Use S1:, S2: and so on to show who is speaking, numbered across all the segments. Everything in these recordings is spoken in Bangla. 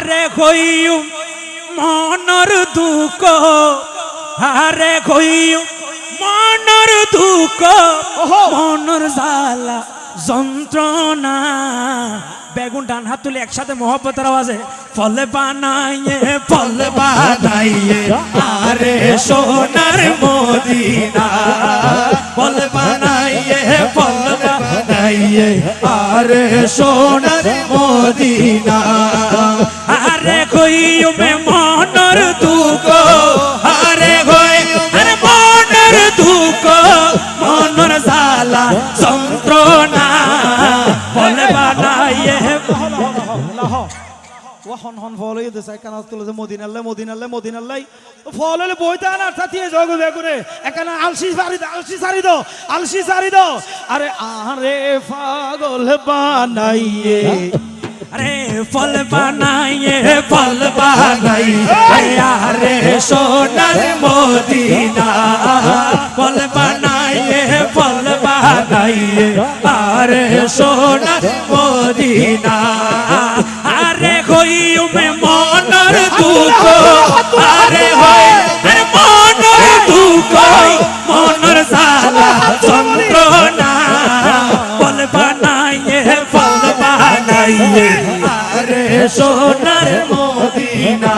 S1: আরে কইউ মনর দুঃখ। আরে কইউ মনর দুঃখ। মনর জ্বালা যন্ত্রণা। বেগুন ডান হাত তুলে একসাথে মহব্বতের আওয়াজে ফল বানাইয়ে ফল বানাইয়ে আরে সোনার মদিনা। ফল বানাইয়ে বানাইয়ে আরে সোনার মদিনা আরে কইও মে মনর দুঃখ আরে কই আরে মনর দুঃখ মনর জ্বালা যন্ত্রণা ফল বানাইয়ে
S2: ও হন ফল হয়ে দেশে কানা তুলে যে মদিনাল্লাই মদিনাল্লাই মদিনাল্লাই ফল হলে বইতে আনা সাথিয়ে জগ বেগুনে একানা আলসি সারি আলসি সারি দাও, আলসি সারি দাও। আরে আরে পাগল বানাইয়ে।
S1: আরে ফল বানাইয়ে ফল বানাইয়ে। আরে সোনার মদিনা। আরে হইউ মে মনর দুঃখ। আরে হই আরে মনর দুঃখ, মনর সালা, যন্ত্রণা। ফল বানাইয়ে ফল বানাইয়ে। সোনার মদিনা।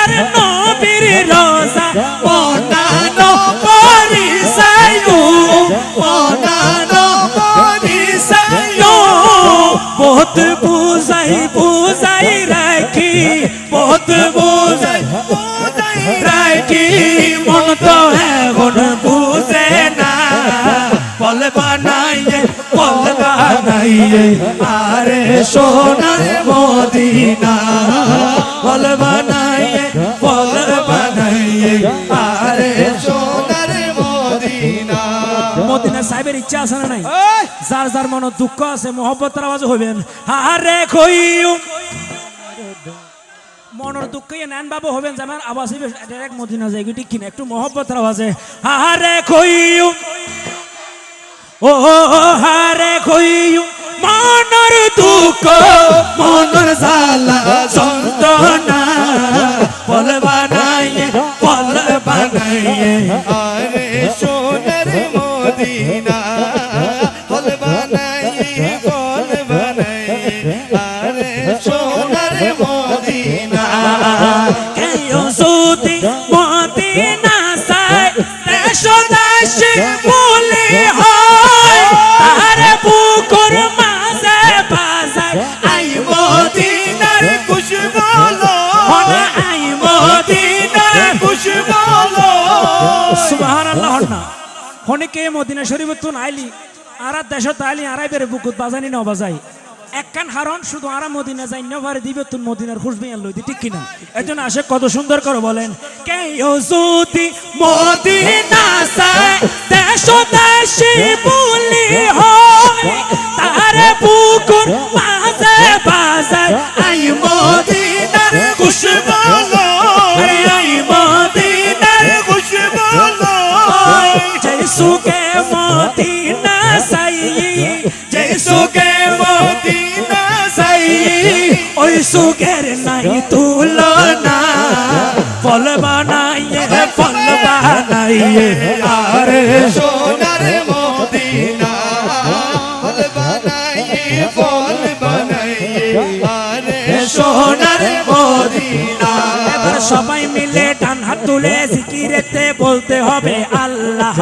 S1: আর নবীর রোজা মনানো করি সায়ু মনানো করি সায়ু বহুত বুঝাই বুঝাই রাখি, বহুত বুঝাই বুঝাই রাখি। মন তো এখন বুঝে না ফল বানাইয়ে ফল বানাইয়ে। আরে সোনার মদিনা। ফল বানাইয়ে ফল বানাইয়ে আরে সোনার মদিনা। মদিনা সাহেবের ইচ্ছা আছে না নাই? যার যার মনে দুঃখ আছে মহব্বতের আওয়াজ হইবেন। আরে কইউ মনের দুঃখে নেন বাবু হবেন যেমন আওয়াজ হইবে ডাইরেক্ট মদিনা যায় ঠিক কিনা একটু মহব্বতের আওয়াজে। আরে কইউ ও হারে কইউ মনের দুঃখ মনের জালা
S3: মদিনা ফল বানাইয়ে ফল বানাইয়ে আরে সোনার মদিনা,
S1: কেউ যদি মদিনা চায় দেশো দেশে বলি হয়। তার বুকুর মাঝে বাজায় আই মদিনার
S3: খুশবলো।
S1: হলে আই মদিনার
S3: খুশবলো।
S1: সুবহানাল্লাহ না। হনে কে মদিনা শরীফ তো নাইলি আরা দেশ তাইলি আরাই বেড়ে বুকুত বাজানি ন বাজাই। একখান হারন, শুধু আরা মদিনা যাই না পারে দিবে তুন মদিনার খুশবি আনলো ঠিক কিনা? একজন আসে কত সুন্দর করে বলেন কে যদি মদিনা দেশ দেশে বলি হয় ओই সুখের নাই তুলনা। ফল বানাইয়ে ফল বানাইয়ে আরে
S3: সোনার মদিনা। ফল বানাইয়ে আরে
S1: সোনার সবাই মিলে ডান হাত তুলে জিকিরেতে বলতে হবে, আল্লাহ